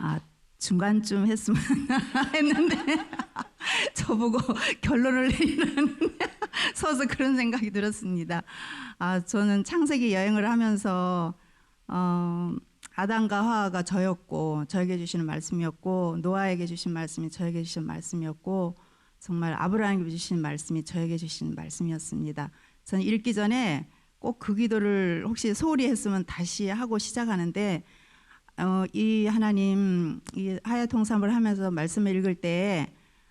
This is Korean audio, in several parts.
아 중간쯤 했으면 했는데 저보고 결론을 내리는 서서 그런 생각이 들었습니다. 아 저는 창세기 여행을 하면서 어, 아담과 하와가 저였고 저에게 주시는 말씀이었고 노아에게 주신 말씀이 저에게 주신 말씀이었고 정말 아브라함에게 주신 말씀이 저에게 주신 말씀이었습니다. 저는 읽기 전에 꼭 그 기도를 혹시 소홀히 했으면 다시 하고 시작하는데 어, 이 하나님 이 하야 통삼을 하면서 말씀을 읽을 때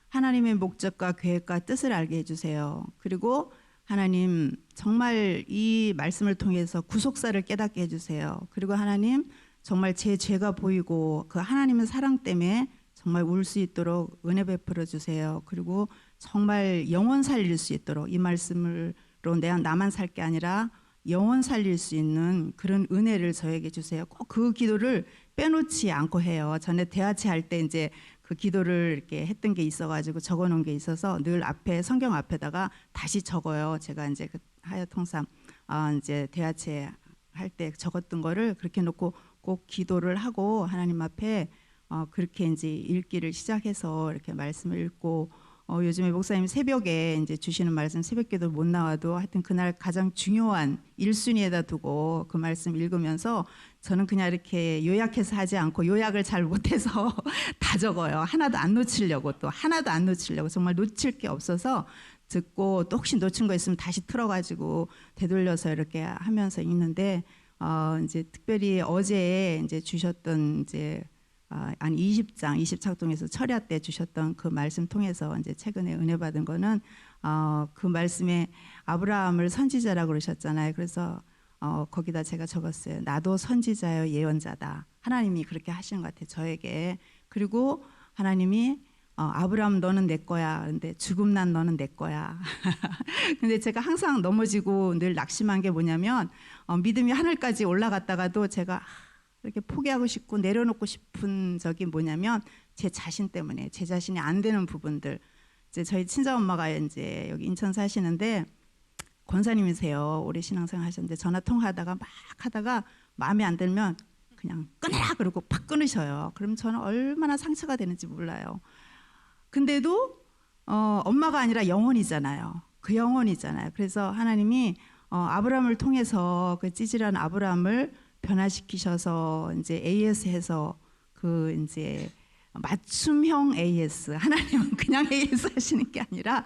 하나님의 목적과 계획과 뜻을 알게 해주세요. 그리고 하나님 정말 이 말씀을 통해서 구속사를 깨닫게 해주세요. 그리고 하나님 정말 제 죄가 보이고 그 하나님의 사랑 때문에 정말 울 수 있도록 은혜 베풀어 주세요. 그리고 정말 영원 살릴 수 있도록 이 말씀으로 내가 나만 살 게 아니라 영원 살릴 수 있는 그런 은혜를 저에게 주세요. 꼭 그 기도를 빼놓지 않고 해요. 전에 대화체 할 때 이제 그 기도를 이렇게 했던 게 있어가지고 적어놓은 게 있어서 늘 앞에 성경 앞에다가 다시 적어요. 제가 이제 그 하여통삼 아 이제 대화체 할 때 적었던 거를 그렇게 놓고 꼭 기도를 하고 하나님 앞에 어 그렇게 이제 읽기를 시작해서 이렇게 말씀을 읽고 어 요즘에 목사님 새벽에 이제 주시는 말씀 새벽기도 못 나와도 하여튼 그날 가장 중요한 1순위에다 두고 그 말씀 읽으면서 저는 그냥 이렇게 요약해서 하지 않고 요약을 잘 못해서 다 적어요. 하나도 안 놓치려고 또 하나도 안 놓치려고 정말 놓칠 게 없어서 듣고 또 혹시 놓친 거 있으면 다시 틀어가지고 되돌려서 이렇게 하면서 읽는데 어 이제 특별히 어제 이제 주셨던 이제 아, 한 20장, 20착동에서 철야 때 주셨던 그 말씀 통해서 이제 최근에 은혜 받은 거는 어, 그 말씀에 아브라함을 선지자라고 그러셨잖아요. 그래서 어, 거기다 제가 적었어요. 나도 선지자요 예언자다. 하나님이 그렇게 하시는 것 같아요. 저에게. 그리고 하나님이 어, 아브라함 너는 내 거야. 근데 죽음 난 너는 내 거야. 근데 제가 항상 넘어지고 늘 낙심한 게 뭐냐면 어, 믿음이 하늘까지 올라갔다가도 제가 이렇게 포기하고 싶고 내려놓고 싶은 적이 뭐냐면 제 자신 때문에 제 자신이 안 되는 부분들 이제 저희 친정 엄마가 이제 여기 인천 사시는데 권사님이세요. 오래 신앙생활 하셨는데 전화 통화하다가 막 하다가 마음에 안 들면 그냥 끊어라 그러고 팍 끊으셔요. 그럼 저는 얼마나 상처가 되는지 몰라요. 근데도 어, 엄마가 아니라 영혼이잖아요. 그 영혼이잖아요. 그래서 하나님이 어, 아브라함을 통해서 그 찌질한 아브라함을 변화시키셔서 이제 AS해서 그 이제 맞춤형 AS 하나님은 그냥 AS 하시는 게 아니라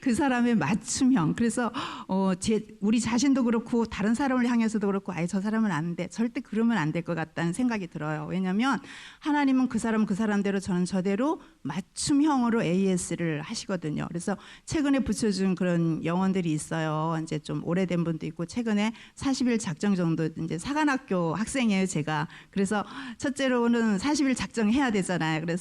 그 사람의 맞춤형. 그래서 어 제 우리 자신도 그렇고 다른 사람을 향해서도 그렇고 아예 저 사람은 안 돼 절대 그러면 안 될 것 같다는 생각이 들어요. 왜냐하면 하나님은 그 사람 그 사람대로 저는 저대로 맞춤형으로 AS를 하시거든요. 그래서 최근에 붙여준 그런 영혼들이 있어요. 이제 좀 오래된 분도 있고 최근에 40일 작정 정도 이제 사관학교 학생이에요 제가. 그래서 첫째로는 40일 작정해야 되잖아요. 그래서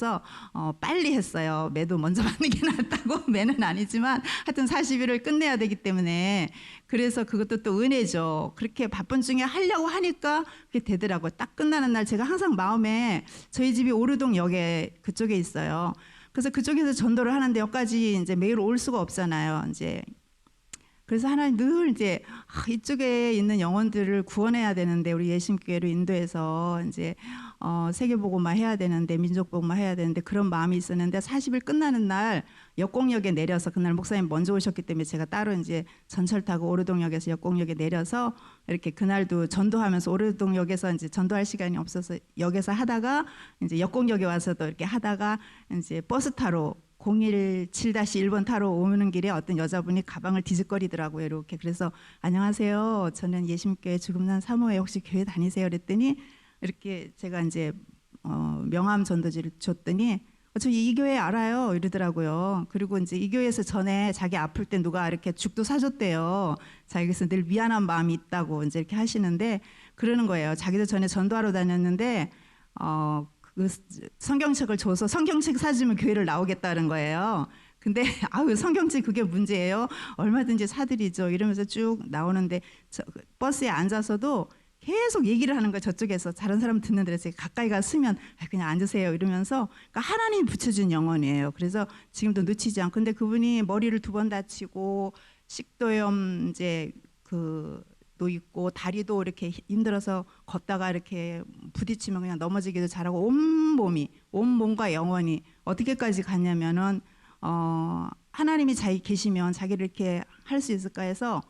어, 빨리 했어요. 매도 먼저 받는 게 낫다고 매는 아니지만 하여튼 40일을 끝내야 되기 때문에 그래서 그것도 또 은혜죠. 그렇게 바쁜 중에 하려고 하니까 그게 되더라고요. 딱 끝나는 날 제가 항상 마음에 저희 집이 오르동역에 그쪽에 있어요. 그래서 그쪽에서 전도를 하는데 여기까지 이제 매일 올 수가 없잖아요. 이제 그래서 하나님 늘 이제 아, 이쪽에 있는 영혼들을 구원해야 되는데 우리 예심교회로 인도해서 이제 어, 세계보고마 해야 되는데 민족보고마 해야 되는데 그런 마음이 있었는데 40일 끝나는 날 역공역에 내려서 그날 목사님 먼저 오셨기 때문에 제가 따로 이제 전철 타고 오르동역에서 역공역에 내려서 이렇게 그날도 전도하면서 오르동역에서 이제 전도할 시간이 없어서 역에서 하다가 이제 역공역에 와서도 이렇게 하다가 이제 버스 타러 017-1번 타러 오는 길에 어떤 여자분이 가방을 뒤적거리더라고요. 이렇게 그래서 안녕하세요. 저는 예심교회 죽음난 사모에 혹시 교회 다니세요? 그랬더니 이렇게 제가 이제 어, 명함 전도지를 줬더니 어, 저이 교회 알아요 이러더라고요. 그리고 이제 이 교회에서 전에 자기 아플 때 누가 이렇게 죽도 사줬대요. 자기에서 늘 미안한 마음이 있다고 이제 이렇게 하시는데 그러는 거예요. 자기도 전에 전도하러 다녔는데 어, 그 성경책을 줘서 성경책 사주면 교회를 나오겠다는 거예요. 근데 아유 성경책 그게 문제예요. 얼마든지 사드리죠. 이러면서 쭉 나오는데 저, 버스에 앉아서도 계속 얘기를 하는 거예요. 저쪽에서 다른 사람 듣는 데서 가까이 가서면 그냥 앉으세요 이러면서 그러니까 하나님이 붙여준 영혼이에요. 그래서 지금도 놓치지 않고 근데 그분이 머리를 두 번 다치고 식도염 이제 그도 있고 다리도 이렇게 힘들어서 걷다가 이렇게 부딪히면 그냥 넘어지기도 잘하고 온 몸이 온 몸과 영혼이 어떻게까지 갔냐면은 어 하나님이 자기 계시면 자기를 이렇게 할 수 있을까 해서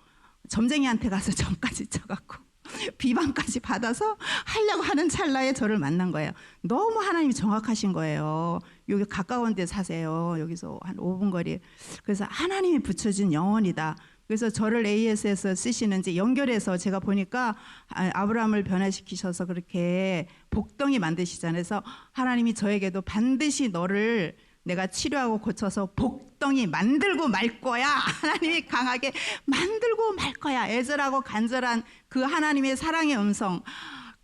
점쟁이한테 가서 점까지 쳐갖고 비방까지 받아서 하려고 하는 찰나에 저를 만난 거예요. 너무 하나님이 정확하신 거예요. 여기 가까운 데 사세요. 여기서 한 5분 거리. 그래서 하나님이 붙여준 영혼이다. 그래서 저를 AS에서 쓰시는지 연결해서 제가 보니까 아, 아브라함을 변화시키셔서 그렇게 복덩이 만드시잖아요. 그래서 하나님이 저에게도 반드시 너를 내가 치료하고 고쳐서 복덩이 만들고 말 거야. 하나님이 강하게 만들고 말 거야. 애절하고 간절한 그 하나님의 사랑의 음성.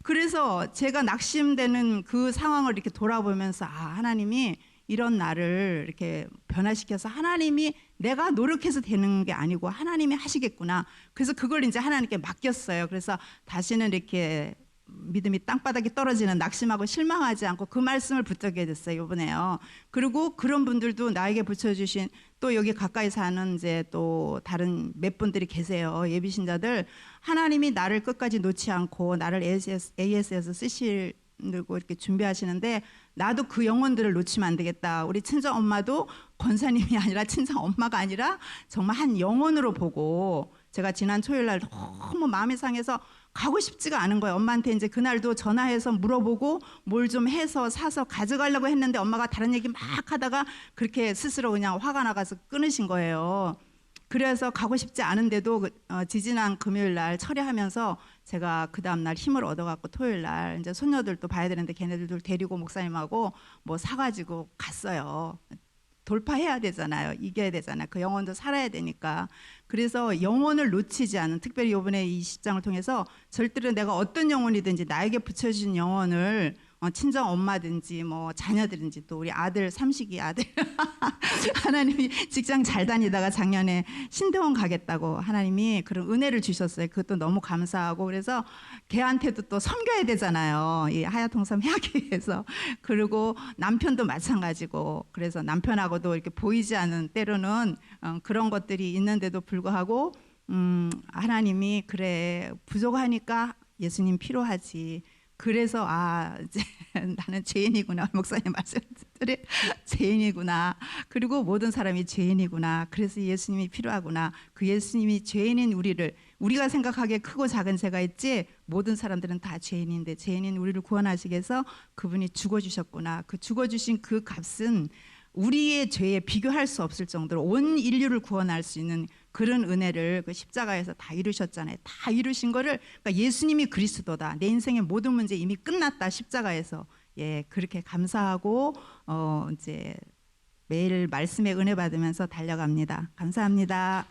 그래서 제가 낙심되는 그 상황을 이렇게 돌아보면서 아, 하나님이 이런 나를 이렇게 변화시켜서 하나님이 내가 노력해서 되는 게 아니고 하나님이 하시겠구나. 그래서 그걸 이제 하나님께 맡겼어요. 그래서 다시는 이렇게 믿음이 땅바닥에 떨어지는 낙심하고 실망하지 않고 그 말씀을 붙잡게 됐어요 이번에요. 그리고 그런 분들도 나에게 붙여주신 또 여기 가까이 사는 이제 또 다른 몇 분들이 계세요 예비 신자들 하나님이 나를 끝까지 놓지 않고 나를 AS, AS에서 쓰시려고 이렇게 준비하시는데 나도 그 영혼들을 놓치면 안 되겠다. 우리 친정 엄마도 권사님이 아니라 친정 엄마가 아니라 정말 한 영혼으로 보고 제가 지난 토요일 날 너무 마음이 상해서 가고 싶지가 않은 거예요. 엄마한테 이제 그날도 전화해서 물어보고 뭘 좀 해서 사서 가져가려고 했는데 엄마가 다른 얘기 막 하다가 그렇게 스스로 그냥 화가 나가서 끊으신 거예요. 그래서 가고 싶지 않은데도 그, 어, 지지난 금요일 날 처리하면서 제가 그 다음 날 힘을 얻어갖고 토요일 날 이제 손녀들도 봐야 되는데 걔네들도 데리고 목사님하고 뭐 사가지고 갔어요. 돌파해야 되잖아요. 이겨야 되잖아요. 그 영혼도 살아야 되니까. 그래서 영혼을 놓치지 않은 특별히 이번에 이 10장을 통해서 절대로 내가 어떤 영혼이든지 나에게 붙여진 영혼을 어, 친정 엄마든지 뭐 자녀들인지 또 우리 아들 삼식이 아들 하나님이 직장 잘 다니다가 작년에 신대원 가겠다고 하나님이 그런 은혜를 주셨어요. 그것도 너무 감사하고 그래서 걔한테도 또 섬겨야 되잖아요. 이 하야통삼 해학교에서 그리고 남편도 마찬가지고 그래서 남편하고도 이렇게 보이지 않는 때로는 어, 그런 것들이 있는데도 불구하고 음, 하나님이 그래 부족하니까 예수님 필요하지. 그래서 아 나는 죄인이구나. 목사님 말씀드린 죄인이구나. 그리고 모든 사람이 죄인이구나. 그래서 예수님이 필요하구나. 그 예수님이 죄인인 우리를 우리가 생각하기에 크고 작은 죄가 있지 모든 사람들은 다 죄인인데 죄인인 우리를 구원하시기 위해서 그분이 죽어주셨구나. 그 죽어주신 그 값은 우리의 죄에 비교할 수 없을 정도로 온 인류를 구원할 수 있는 그런 은혜를 그 십자가에서 다 이루셨잖아요. 다 이루신 거를 그러니까 예수님이 그리스도다. 내 인생의 모든 문제 이미 끝났다. 십자가에서 예 그렇게 감사하고 어 이제 매일 말씀의 은혜 받으면서 달려갑니다. 감사합니다.